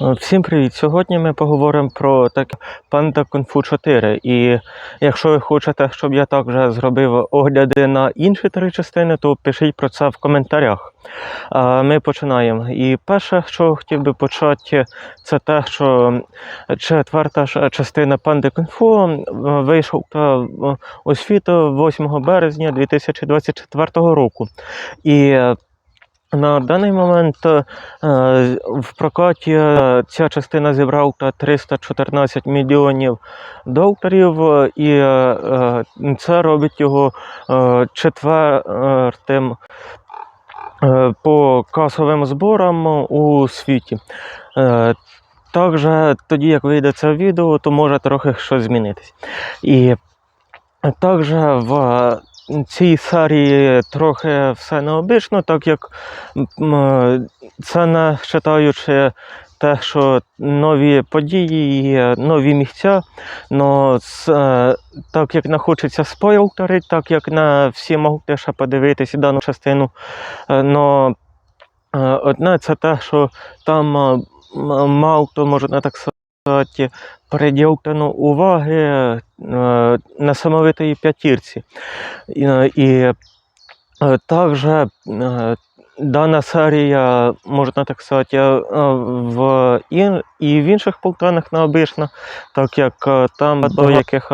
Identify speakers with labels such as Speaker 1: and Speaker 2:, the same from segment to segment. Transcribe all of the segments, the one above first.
Speaker 1: Е, Всім привіт! Сьогодні ми поговоримо про Panda Kung Fu 4. І якщо ви хочете, щоб я також зробив огляди на інші три частини, то пишіть про це в коментарях. А Ми починаємо. І перше, що хотів би почати, це те, що четверта ж частина Панди Fu е, вийшов е, у світу 8 березня 2024 року. І е, на даний момент е, в прокаті е, ця частина зібрала та 314 мільйонів доларів, і е, це робить його четвертим по касовим зборам у світі. Також тоді, як вийде це відео, то може трохи щось змінитись. І також в цій серії трохи все необично, так як це не вважаючи те, що нові події і нові місця. Но е, так як не хочеться спойлерити, так як не всі можуть ще подивитися дану частину. Е, Но е, одне це те, що там е, мало хто може не так сказати, приділено уваги е, несамовитої п'ятірці. І, е, також е, дана серія, можна так сказати, в ін, і в інших полтанах необична, так як там до яких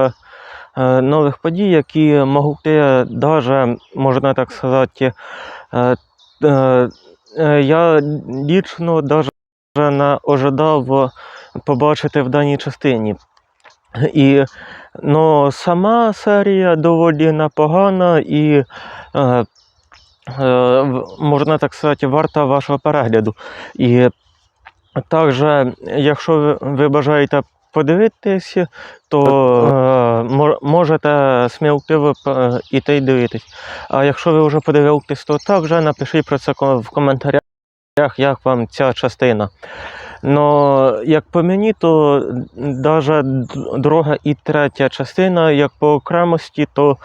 Speaker 1: нових подій, які можуть даже, можна так сказати, я лічно даже не ожидав побачити в даній частині. І ну, сама серія доволі непогана і, е, е, можна так сказати, варта вашого перегляду. І також, якщо ви, бажаєте подивитися, то е, можете сміливо е, іти й дивитись. А якщо ви вже подивились, то також напишіть про це в коментарях, як вам ця частина. Но як по мені, то навіть друга і третя частина, як по окремості, то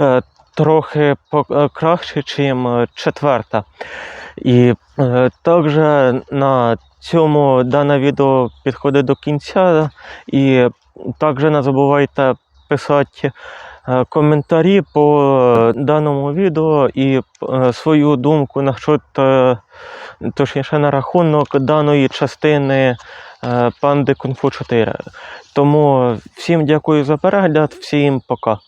Speaker 1: е, трохи е, краще, ніж четверта. І е, також на цьому дане відео підходить до кінця. І також не забувайте писати е, коментарі по даному відео і е, свою думку насчет, е, точніше на рахунок даної частини е, Панди Кунг-Фу 4. Тому всім дякую за перегляд, всім пока.